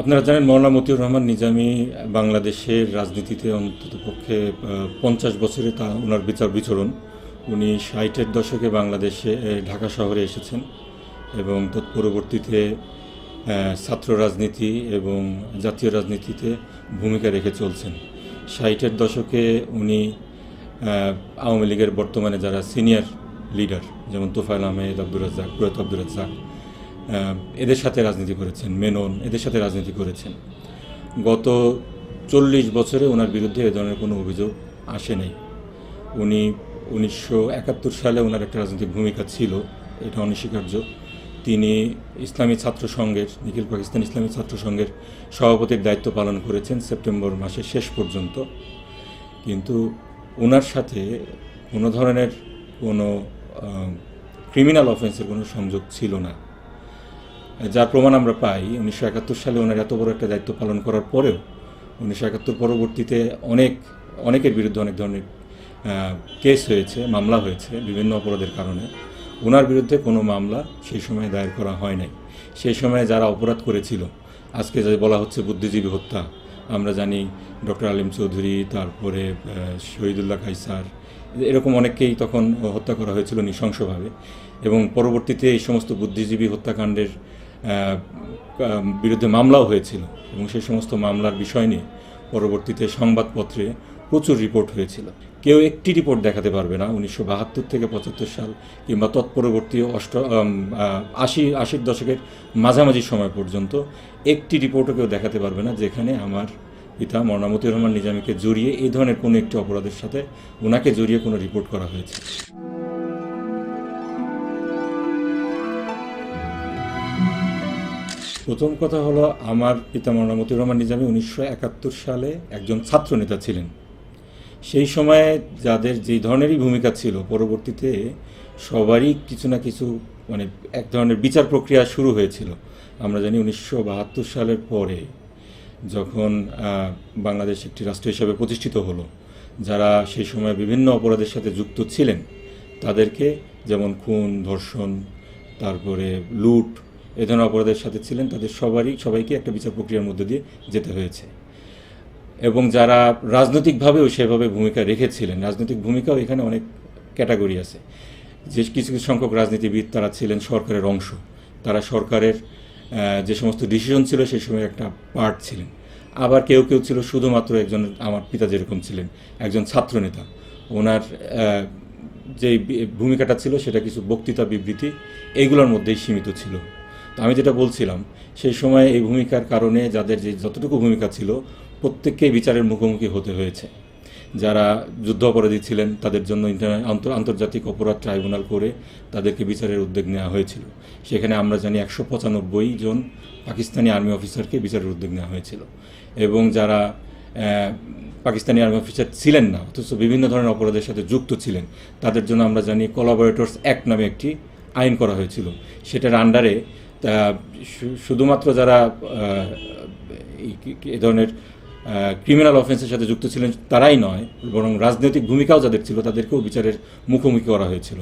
আপনারা জানেন মৌলানা মতিউর রহমান নিজামী বাংলাদেশের রাজনীতিতে অন্তত পক্ষে পঞ্চাশ বছরে তা ওনার বিচার বিচরণ। উনি ষাটের দশকে বাংলাদেশে ঢাকা শহরে এসেছেন এবং তৎপরবর্তীতে ছাত্র রাজনীতি এবং জাতীয় রাজনীতিতে ভূমিকা রেখে চলছেন। ষাটের দশকে উনি আওয়ামী লীগের বর্তমানে যারা সিনিয়র লিডার, যেমন তোফায়েল আহমেদ, আব্দুর রাজ্জাক প্রয়ত আব্দুর রাজ্জাক এদের সাথে রাজনীতি করেছেন, মেনন এদের সাথে রাজনীতি করেছেন। গত চল্লিশ বছরে ওনার বিরুদ্ধে এ ধরনের কোনো অভিযোগ আসে নাই। উনি উনিশশো একাত্তর সালে ওনার একটা রাজনৈতিক ভূমিকা ছিল, এটা অনস্বীকার্য। তিনি ইসলামী ছাত্র সংঘের, নিখিল পাকিস্তান ইসলামী ছাত্র সংঘের সভাপতির দায়িত্ব পালন করেছেন সেপ্টেম্বর মাসের শেষ পর্যন্ত। কিন্তু ওনার সাথে কোনো ধরনের কোনো ক্রিমিনাল অফেন্সের কোনো সংযোগ ছিল না। যার প্রমাণ আমরা পাই, উনিশশো একাত্তর সালে ওনার এত বড় একটা দায়িত্ব পালন করার পরেও উনিশশো একাত্তর পরবর্তীতে অনেক, অনেকের বিরুদ্ধে অনেক ধরনের কেস হয়েছে, মামলা হয়েছে বিভিন্ন অপরাধের কারণে। ওনার বিরুদ্ধে কোনো মামলা সেই সময় দায়ের করা হয় নাই। সেই সময় যারা অপরাধ করেছিল, আজকে যে বলা হচ্ছে বুদ্ধিজীবী হত্যা, আমরা জানি ডক্টর আলিম চৌধুরী, তারপরে শহীদুল্লাহ কাইসার এরকম অনেককেই তখন হত্যা করা হয়েছিল নৃশংসভাবে। এবং পরবর্তীতে এই সমস্ত বুদ্ধিজীবী হত্যাকাণ্ডের বিরুদ্ধে মামলাও হয়েছিল এবং সেই সমস্ত মামলার বিষয় নিয়ে পরবর্তীতে সংবাদপত্রে প্রচুর রিপোর্ট হয়েছিল। কেউ একটি রিপোর্ট দেখাতে পারবে না, উনিশশো বাহাত্তর থেকে পঁচাত্তর সাল কিংবা তৎপরবর্তী অষ্ট আশি, আশির দশকের মাঝামাঝি সময় পর্যন্ত একটি রিপোর্টও কেউ দেখাতে পারবে না, যেখানে আমার পিতা মৌলানা মতিউর রহমান নিজামীকে জড়িয়ে এই ধরনের কোনো একটি অপরাধের সাথে ওনাকে জড়িয়ে কোনো রিপোর্ট করা হয়েছে। প্রথম কথা হলো, আমার পিতা মৌলানা মতিউর রহমান নিজামী। উনিশশো একাত্তর সালে একজন ছাত্র নেতা ছিলেন। সেই সময়ে যাদের যেই ধরনেরই ভূমিকা ছিল, পরবর্তীতে সবারই কিছু না কিছু মানে এক ধরনের বিচার প্রক্রিয়া শুরু হয়েছিল। আমরা জানি উনিশশো বাহাত্তর সালের পরে যখন বাংলাদেশ একটি রাষ্ট্র হিসাবে প্রতিষ্ঠিত হলো, যারা সেই সময় বিভিন্ন অপরাধের সাথে যুক্ত ছিলেন, তাদেরকে যেমন খুন, ধর্ষণ, তারপরে লুট এ ধরনের অপরাধের সাথে ছিলেন, তাদের সবারই, সবাইকে একটা বিচার প্রক্রিয়ার মধ্যে দিয়ে যেতে হয়েছে। এবং যারা রাজনৈতিকভাবেও সেভাবে ভূমিকা রেখেছিলেন, রাজনৈতিক ভূমিকাও এখানে অনেক ক্যাটাগরি আছে। যে কিছু কিছু সংখ্যক রাজনীতিবিদ তারা ছিলেন সরকারের অংশ। তারা সরকারের যে সমস্ত ডিসিশন ছিল সেই সময় একটা পার্ট ছিলেন। আবার কেউ কেউ ছিল শুধুমাত্র একজন আমার পিতা যেরকম ছিলেন, একজন ছাত্রনেতা। ওনার যে ভূমিকাটা ছিল সেটা কিছু বক্তৃতা, বিবৃতি এইগুলোর মধ্যেই সীমিত ছিল। আমি যেটা বলছিলাম, সেই সময় এই ভূমিকার কারণে যাদের যে যতটুকু ভূমিকা ছিল, প্রত্যেককেই বিচারের মুখোমুখি হতে হয়েছে। যারা যুদ্ধ অপরাধী ছিলেন, তাদের জন্য আন্তর্জাতিক অপরাধ ট্রাইব্যুনাল করে তাদেরকে বিচারের উদ্যোগ নেওয়া হয়েছিল। সেখানে আমরা জানি একশো পঁচানব্বই জন পাকিস্তানি আর্মি অফিসারকে বিচারের উদ্যোগ নেওয়া হয়েছিল। এবং যারা পাকিস্তানি আর্মি অফিসার ছিলেন না, অথচ বিভিন্ন ধরনের অপরাধের সাথে যুক্ত ছিলেন, তাদের জন্য আমরা জানি কোলাবোরেটর্স অ্যাক্ট নামে একটি আইন করা হয়েছিল। সেটার আন্ডারে তা শুধুমাত্র যারা এ ধরনের ক্রিমিনাল অফেন্সের সাথে যুক্ত ছিলেন তারাই নয়, বরং রাজনৈতিক ভূমিকাও যাদের ছিল তাদেরকেও বিচারের মুখোমুখি করা হয়েছিল।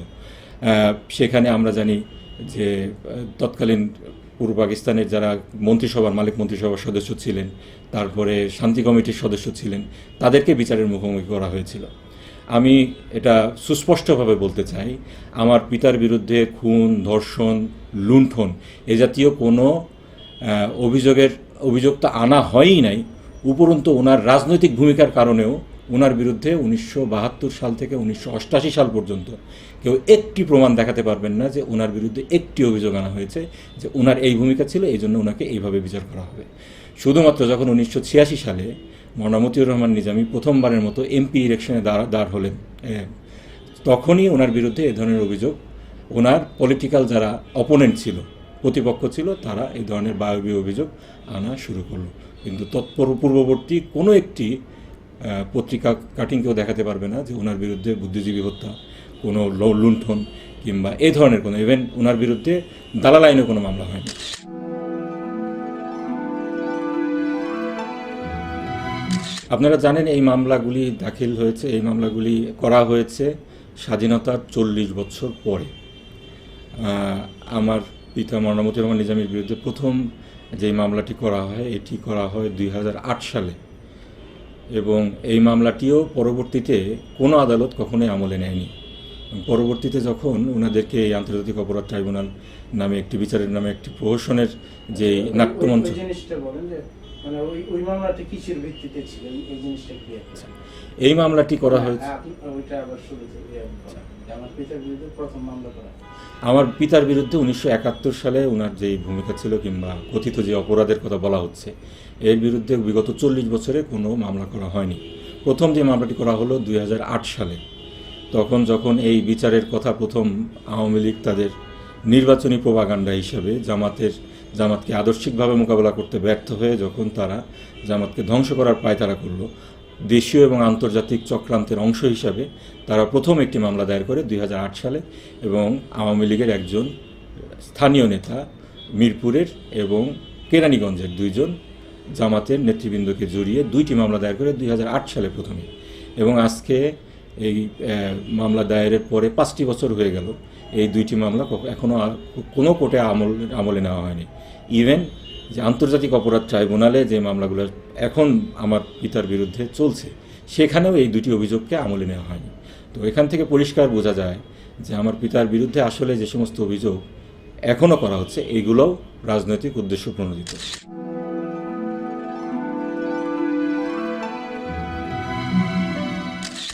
সেখানে আমরা জানি যে তৎকালীন পূর্ব পাকিস্তানের যারা মন্ত্রিসভার মালিক, মন্ত্রিসভার সদস্য ছিলেন, তারপরে শান্তি কমিটির সদস্য ছিলেন, তাদেরকে বিচারের মুখোমুখি করা হয়েছিল। আমি এটা সুস্পষ্টভাবে বলতে চাই, আমার পিতার বিরুদ্ধে খুন, ধর্ষণ, লুণ্ঠন এ জাতীয় কোনো অভিযোগের, অভিযোগ তো আনা হয়ই নাই, উপরন্তু ওনার রাজনৈতিক ভূমিকার কারণেও ওনার বিরুদ্ধে উনিশশো বাহাত্তর সাল থেকে উনিশশো সাল পর্যন্ত কেউ একটি প্রমাণ দেখাতে পারবেন না যে ওনার বিরুদ্ধে একটি অভিযোগ আনা হয়েছে যে ওনার এই ভূমিকা ছিল, এই জন্য ওনাকে এইভাবে বিচার করা হবে। শুধুমাত্র যখন উনিশশো ছিয়াশি সালে মৌলানা মতিউর রহমান নিজামী প্রথমবারের মতো এমপি ইলেকশনে দাঁড় দাঁড় হলেন। তখনই ওনার বিরুদ্ধে এ ধরনের অভিযোগ। ওনার পলিটিক্যাল যারা অপোনেন্ট ছিল, প্রতিপক্ষ ছিল, তারা এই ধরনের বায়বীয় অভিযোগ আনা শুরু করল। কিন্তু তৎপর, পূর্ববর্তী কোনো একটি পত্রিকা কাটিং কেউ দেখাতে পারবে না যে ওনার বিরুদ্ধে বুদ্ধিজীবী হত্যা, কোনো লুণ্ঠন কিংবা এ ধরনের কোনো ইভেন ওনার বিরুদ্ধে দালাল আইনে কোনো মামলা হয়নি। আপনারা জানেন এই মামলাগুলি দাখিল হয়েছে, এই মামলাগুলি করা হয়েছে স্বাধীনতার চল্লিশ বছর পরে। আমার পিতা মরণমতি রহমান নিজামীর বিরুদ্ধে প্রথম যে মামলাটি করা হয়, এটি করা হয় দুই হাজার আট সালে। এবং এই মামলাটিও পরবর্তীতে কোনো আদালত কখনোই আমলে নেয়নি। পরবর্তীতে যখন ওনাদেরকে এই আন্তর্জাতিক অপরাধ ট্রাইব্যুনাল নামে একটি বিচারের নামে একটি প্রহসনের যে নাট্যমঞ্চ মানে ওই ওই মামলাটা কিসের ভিত্তিতে ছিল? এই- জিনিসটা কি এই মামলাটি করা হয়েছে। ওইটা আবার শুরুতে ইয়ে আমার পিতার বিরুদ্ধে প্রথম মামলা করা। আমার পিতার বিরুদ্ধে উনিশশো একাত্তর সালে ওনার যে ভূমিকা ছিল কিংবা কথিত যে অপরাধের কথা বলা হচ্ছে এর বিরুদ্ধে বিগত চল্লিশ বছরে কোনো মামলা করা হয়নি। প্রথম যে মামলাটি করা হলো দুই হাজার আট সালে। তখন যখন এই বিচারের কথা প্রথম আওয়ামী লীগ তাদের নির্বাচনী প্রভাগান্ডা হিসাবে জামাতের জামাতকে আদর্শিকভাবে মোকাবেলা করতে ব্যর্থ হয়ে যখন তারা জামাতকে ধ্বংস করার পায়তারা করল, দেশীয় এবং আন্তর্জাতিক চক্রান্তের অংশ হিসাবে তারা প্রথম একটি মামলা দায়ের করে দুই হাজার আট সালে এবং আওয়ামী লীগের একজন স্থানীয় নেতা মিরপুরের এবং কেরানীগঞ্জের দুইজন জামাতের নেতৃবৃন্দকে জড়িয়ে দুইটি মামলা দায়ের করে দুই হাজার আট সালে প্রথমে। এবং আজকে এই মামলা দায়েরের পরে পাঁচটি বছর হয়ে গেল। এই দুইটি মামলা এখনও কোনো কোর্টে আমল, আমলে নেওয়া হয়নি। ইভেন যে আন্তর্জাতিক অপরাধ ট্রাইব্যুনালে যে মামলাগুলো এখন আমার পিতার বিরুদ্ধে চলছে, সেখানেও এই দুটি অভিযোগকে আমলে নেওয়া হয়নি। তো এখান থেকে পরিষ্কার বোঝা যায় যে আমার পিতার বিরুদ্ধে আসলে যে সমস্ত অভিযোগ এখনও করা হচ্ছে, এগুলোও রাজনৈতিক উদ্দেশ্য প্রণোদিত।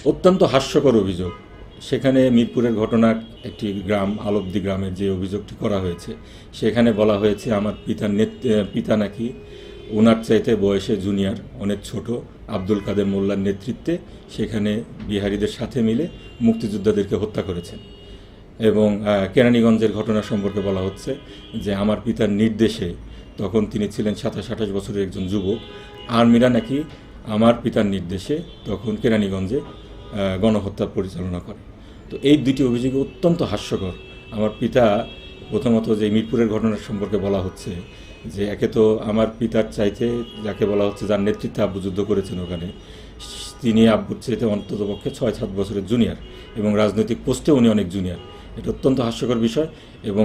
অত্যন্ত হাস্যকর অভিযোগ। সেখানে মিরপুরের ঘটনা একটি গ্রাম, আলবদি গ্রামের যে অভিযোগটি করা হয়েছে, সেখানে বলা হয়েছে, আমার পিতার নেত- পিতা নাকি ওনার চাইতে বয়সে জুনিয়র, অনেক ছোট, আব্দুল কাদের মোল্লার নেতৃত্বে সেখানে বিহারীদের সাথে মিলে মুক্তিযোদ্ধাদেরকে হত্যা করেছেন। এবং কেরানীগঞ্জের ঘটনা সম্পর্কে বলা হচ্ছে যে, আমার পিতার নির্দেশে তখন তিনি ছিলেন সাতাশ, আঠাশ বছরের একজন যুবক। আর্মিরা নাকি আমার পিতার নির্দেশে তখন কেরানীগঞ্জে গণহত্যা পরিচালনা করে। তো এই দুটি অভিযোগ অত্যন্ত হাস্যকর। আমার পিতা প্রথমত যে মিরপুরের ঘটনা সম্পর্কে বলা হচ্ছে, যে একে তো আমার পিতার চাইতে, যাকে বলা হচ্ছে যার নেতৃত্বে আব্বু যুদ্ধ করেছেন ওখানে, তিনি আব্বুর চাইতে অন্ততপক্ষে ছয় সাত বছরের জুনিয়র এবং রাজনৈতিক পোস্টে উনি অনেক জুনিয়র এটা অত্যন্ত হাস্যকর বিষয় এবং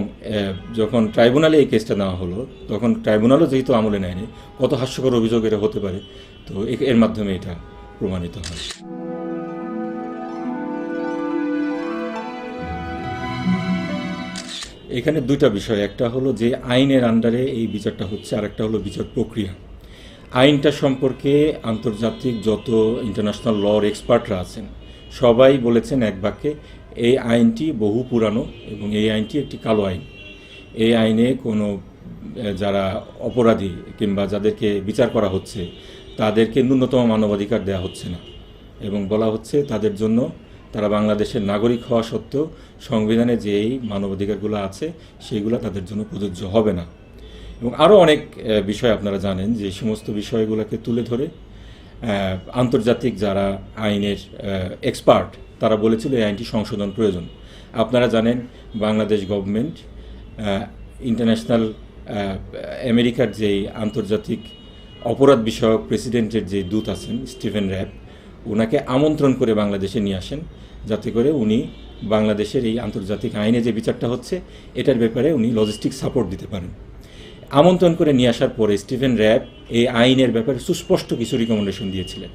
যখন ট্রাইব্যুনালে এই কেসটা নেওয়া হলো, তখন ট্রাইব্যুনালও যেহেতু আমলে নেয়নি, কত হাস্যকর অভিযোগ এটা হতে পারে। তো এর মাধ্যমে এটা প্রমাণিত হয়। এখানে দুইটা বিষয়। একটা হলো যে আইনের আন্ডারে এই বিচারটা হচ্ছে আর একটা হলো বিচার প্রক্রিয়া। আইনটা সম্পর্কে আন্তর্জাতিক যত ইন্টারন্যাশনাল লর এক্সপার্টরা আছেন, সবাই বলেছেন এক বাক্যে, এই আইনটি বহু পুরানো এবং এই আইনটি একটি কালো আইন। এই আইনে কোনো যারা অপরাধী কিংবা যাদেরকে বিচার করা হচ্ছে, তাদেরকে ন্যূনতম মানবাধিকার দেওয়া হচ্ছে না। এবং বলা হচ্ছে তাদের জন্য তারা বাংলাদেশের নাগরিক হওয়া সত্ত্বেও সংবিধানে যেই মানবাধিকারগুলো আছে সেইগুলো তাদের জন্য প্রযোজ্য হবে না। এবং আরও অনেক বিষয় আপনারা জানেন যে সমস্ত বিষয়গুলোকে তুলে ধরে আন্তর্জাতিক যারা আইনের এক্সপার্ট তারা বলেছিল এই আইনটি সংশোধন প্রয়োজন। আপনারা জানেন বাংলাদেশ গভর্নমেন্ট ইন্টারন্যাশনাল আমেরিকার যেই আন্তর্জাতিক অপরাধ বিষয়ক প্রেসিডেন্টের যে দূত আছেন, স্টিফেন র্যাব ওনাকে আমন্ত্রণ করে বাংলাদেশে নিয়ে আসেন, যাতে করে উনি বাংলাদেশের এই আন্তর্জাতিক আইনে যে বিচারটা হচ্ছে, এটার ব্যাপারে উনি লজিস্টিক সাপোর্ট দিতে পারেন। আমন্ত্রণ করে নিয়ে আসার পরে স্টিফেন র্যাব এই আইনের ব্যাপারে সুস্পষ্ট কিছু রিকমেন্ডেশন দিয়েছিলেন,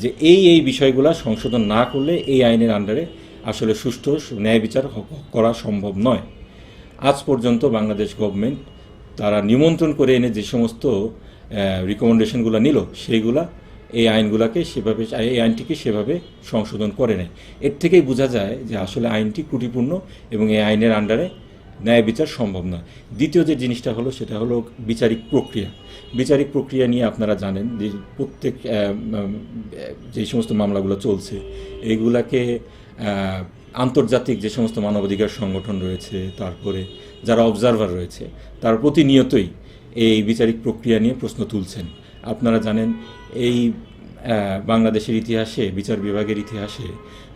যে এই এই বিষয়গুলো সংশোধন না করলে এই আইনের আন্ডারে আসলে সুষ্ঠু ন্যায় বিচার করা সম্ভব নয়। আজ পর্যন্ত বাংলাদেশ গভর্নমেন্ট তারা নিমন্ত্রণ করে এনে যে সমস্ত রিকমেন্ডেশনগুলো নিল, সেইগুলা এই আইনগুলোকে সেভাবে, এই আইনটিকে সেভাবে সংশোধন করে নেয়। এর থেকেই বোঝা যায় যে আসলে আইনটি ত্রুটিপূর্ণ এবং এই আইনের আন্ডারে ন্যায় বিচার সম্ভব নয়। দ্বিতীয় যে জিনিসটা হলো সেটা হলো বিচারিক প্রক্রিয়া। বিচারিক প্রক্রিয়া নিয়ে আপনারা জানেন যে প্রত্যেক যে সমস্ত মামলাগুলো চলছে এইগুলাকে আন্তর্জাতিক যে সমস্ত মানবাধিকার সংগঠন রয়েছে, তারপরে যারা অবজারভার রয়েছে, তারা প্রতিনিয়তই এই বিচারিক প্রক্রিয়া নিয়ে প্রশ্ন তুলছেন। আপনারা জানেন, এই বাংলাদেশের ইতিহাসে, বিচার বিভাগের ইতিহাসে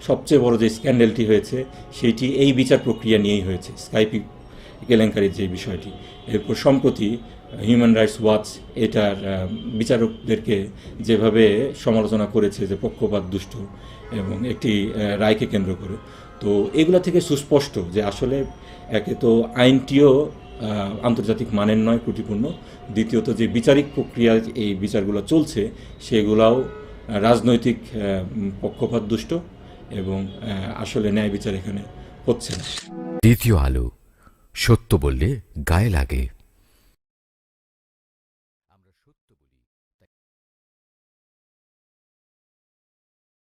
সবচেয়ে বড় যে স্ক্যান্ডেলটি হয়েছে, সেটি এই বিচার প্রক্রিয়া নিয়েই হয়েছে স্কাইপি কেলেঙ্কারির যে বিষয়টি। এরপর সম্প্রতি হিউম্যান রাইটস ওয়াচ এটার বিচারকদেরকে যেভাবে সমালোচনা করেছে যে পক্ষপাত দুষ্ট এবং একটি রায়কে কেন্দ্র করে। তো এগুলা থেকে সুস্পষ্ট যে আসলে একে তো আইনটিও আন্তর্জাতিক মানের নয়, ত্রুটিপূর্ণ। দ্বিতীয়ত, যে বিচারিক প্রক্রিয়া এই বিচারগুলো চলছে, সেগুলাও রাজনৈতিক পক্ষপাতদুষ্ট পক্ষপাত দুষ্ট এবং আসলে ন্যায় বিচার এখানে হচ্ছে না। দ্বিতীয় আলো, সত্য বললে গায়ে লাগে।